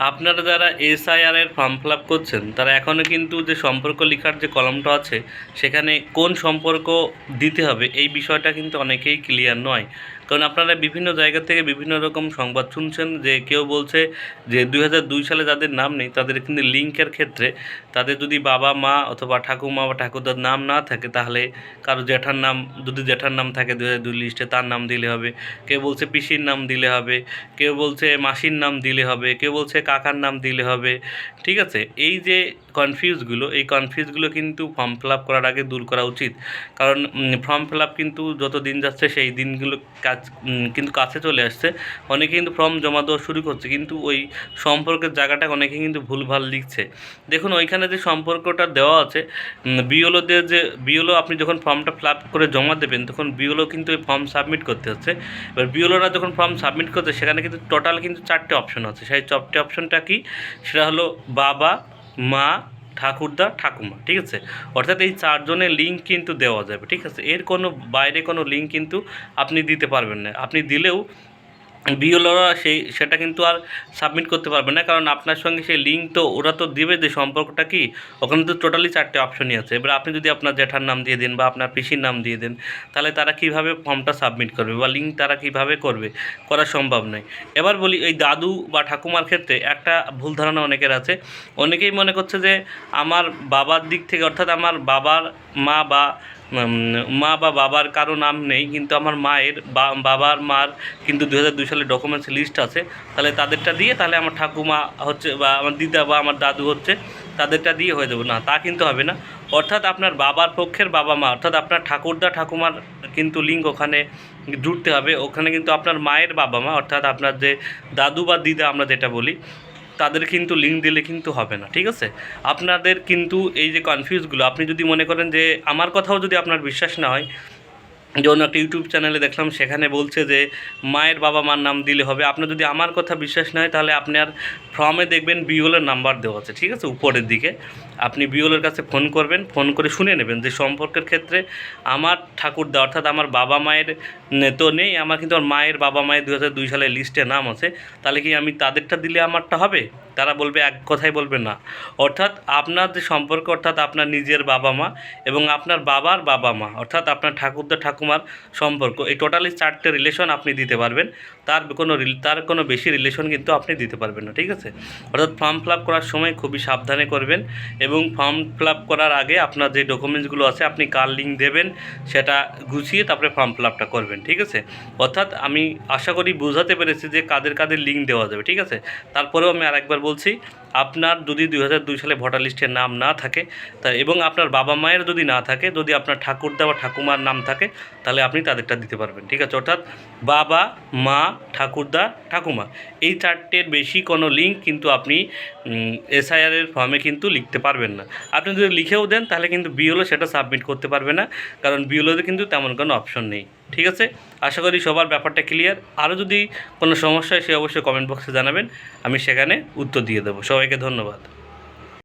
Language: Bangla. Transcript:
আপনারা যারা এসআইআর এর ফর্ম ফিল করছেন, তারা এখনও কিন্তু যে সম্পর্ক লেখার যে কলমটা আছে, সেখানে কোন সম্পর্ক দিতে হবে, এই বিষয়টা কিন্তু অনেকেই ক্লিয়ার নয়। কারণ আপনারা বিভিন্ন জায়গা থেকে বিভিন্ন রকম সংবাদ শুনছেন যে কেউ বলছে যে দুই হাজার দুই সালে যাদের নাম নেই, তাদের কিন্তু লিঙ্কের ক্ষেত্রে তাদের যদি বাবা, মা অথবা ঠাকুমা বা ঠাকুরদার নাম না থাকে, তাহলে কারও জ্যাঠার নাম, যদি জ্যাঠার নাম থাকে দু দুই লিস্টে, তার নাম দিলে হবে। কেউ বলছে পিসির নাম দিলে হবে, কেউ বলছে মাসির নাম দিলে হবে, কেউ বলছে কাকার নাম দিলে হবে। ঠিক আছে? এই যে কনফিউজগুলো এই কনফিউজগুলো কিন্তু ফর্ম ফিল আপ করার আগে দূর করা উচিত। কারণ ফর্ম ফিল আপ কিন্তু যত দিন যাচ্ছে, সেই দিনগুলো কাজ কিন্তু কাছে চলে আসছে। অনেকে কিন্তু ফর্ম জমা দেওয়া শুরু করছে, কিন্তু ওই সম্পর্কের জায়গাটা অনেকে কিন্তু ভুলভাল লিখছে। দেখুন, ওইখানে যে সম্পর্কটা দেওয়া আছে বিওলোদের যে বিওলো আপনি যখন ফর্মটা ফিল আপ করে জমা দেবেন, তখন বিওলো কিন্তু ওই ফর্ম সাবমিট করতে হচ্ছে। এবার বিওলোরা যখন ফর্ম সাবমিট করছে, সেখানে কিন্তু টোটাল কিন্তু চারটে অপশন আছে। সেই চারটে অপশনটা কি? সেটা হলো বাবা মা, ঠাকুরদা, ঠাকুমা, ঠিক আছে? অর্থাৎ এই চারজনের লিঙ্ক কিন্তু দেওয়া যাবে, ঠিক আছে? এর কোনো, বাইরে কোনো লিঙ্ক কিন্তু আপনি দিতে পারবেন না। আপনি দিলেও বিওলরা সেই, সেটা কিন্তু আর সাবমিট করতে পারবে না, কারণ আপনার সঙ্গে সেই লিঙ্ক তো ওরা তো দিবে যে সম্পর্কটা কি, ওখানে তো টোটালি চারটে অপশনই আছে। এবার আপনি যদি আপনার জ্যাঠার নাম দিয়ে দেন বা আপনার পিসির নাম দিয়ে দেন, তাহলে তারা কীভাবে ফর্মটা সাবমিট করবে বা লিঙ্ক তারা কীভাবে করবে, করা সম্ভব নয়। এবার বলি, এই দাদু বা ঠাকুমার ক্ষেত্রে একটা ভুল ধারণা অনেকের আছে। অনেকেই মনে করছে যে আমার বাবার দিক থেকে, অর্থাৎ আমার বাবার মা বা মা বা বাবার কারও নাম নেই, কিন্তু আমার মায়ের বা, বাবার মার কিন্তু দু হাজার দুই সালের ডকুমেন্টস লিস্ট আছে। তাহলে তাদেরটা দিয়ে, তাহলে আমার ঠাকুমা হচ্ছে বা আমার দিদা বা আমার দাদু হচ্ছে, তাদেরটা দিয়ে হয়ে যাবে। না, তা কিন্তু হবে না। অর্থাৎ আপনার বাবার পক্ষের বাবা মা, অর্থাৎ আপনার ঠাকুরদা ঠাকুমার কিন্তু লিঙ্ক ওখানে জুড়তে হবে। ওখানে কিন্তু আপনার মায়ের বাবা মা, অর্থাৎ আপনার যে দাদু বা দিদা আমরা যেটা বলি তাদের কিন্তু লিঙ্ক দিলে কিন্তু হবে না, ঠিক আছে? আপনাদের কিন্তু এই যে কনফিউজগুলো আপনি যদি মনে করেন যে আমার কথাও যদি আপনার বিশ্বাস না হয় যেমন একটা ইউটিউব চ্যানেলে দেখলাম, সেখানে বলছে যে মায়ের বাবা মার নাম দিলে হবে। আপনার যদি আমার কথা বিশ্বাস না হয়, তাহলে আপনি আর ফর্মে দেখবেন বিওলের নাম্বার দেওয়া আছে, ঠিক আছে? উপরের দিকে। আপনি বিওলের কাছে ফোন করবেন ফোন করে শুনে নেবেন যে সম্পর্কের ক্ষেত্রে আমার ঠাকুরদা, অর্থাৎ আমার বাবা মায়ের তো নেই, আমার কিন্তু আমার মায়ের বাবা মায়ের দু হাজার দুই সালের লিস্টে নাম আছে। তাহলে কি আমি তাদেরটা দিলে আমারটা হবে? তারা বলবে এক কথাই বলবে না। অর্থাৎ আপনার যে সম্পর্ক, অর্থাৎ আপনার নিজের বাবা মা এবং আপনার বাবার বাবা মা, অর্থাৎ আপনার ঠাকুরদা ঠাকুমার সম্পর্ক, এই টোটালি চারটে রিলেশন আপনি দিতে পারবেন। তার কোনো তার কোনো বেশি রিলেশন কিন্তু আপনি দিতে পারবেন না, ঠিক আছে? অর্থাৎ ফর্ম ফিল আপ করার সময় খুবই সাবধানে করবেন এবং ফর্ম ফিল আপ করার আগে আপনার যে ডকুমেন্টসগুলো আছে, আপনি কার লিঙ্ক দেবেন, সেটা গুছিয়ে তারপরে ফর্ম ফিল আপটা করবেন। ঠিক আছে? অর্থাৎ আমি আশা করি বোঝাতে পেরেছি যে কাদের কাদের লিঙ্ক দেওয়া যাবে, ঠিক আছে? তারপরেও আমি আরেকবার বলছি, আপনার যদি দুই হাজার দুই সালে ভোটার লিস্টের নাম না থাকে, তা এবং আপনার বাবা মায়ের যদি না থাকে, যদি আপনার ঠাকুরদা বা ঠাকুমার নাম থাকে, তাহলে আপনি তাদেরটা দিতে পারবেন, ঠিক আছে? অর্থাৎ বাবা, মা, ঠাকুরদা, ঠাকুমা, এই চারটের বেশি কোনো লিঙ্ক কিন্তু আপনি এসআইআরের ফর্মে কিন্তু লিখতে পারবেন না। আপনি যদি লিখেও দেন, তাহলে কিন্তু বিওলো সেটা সাবমিট করতে পারবে না, কারণ বিওলোতে কিন্তু তেমন কোনো অপশন নেই। ঠিক আছে? আশা করি সবার ব্যাপারটা ক্লিয়ার আরও যদি কোনো সমস্যা হয়, সে অবশ্যই কমেন্ট বক্সে জানাবেন। আমি সেখানে উত্তর দিয়ে দেবো। সবাইকে ধন্যবাদ।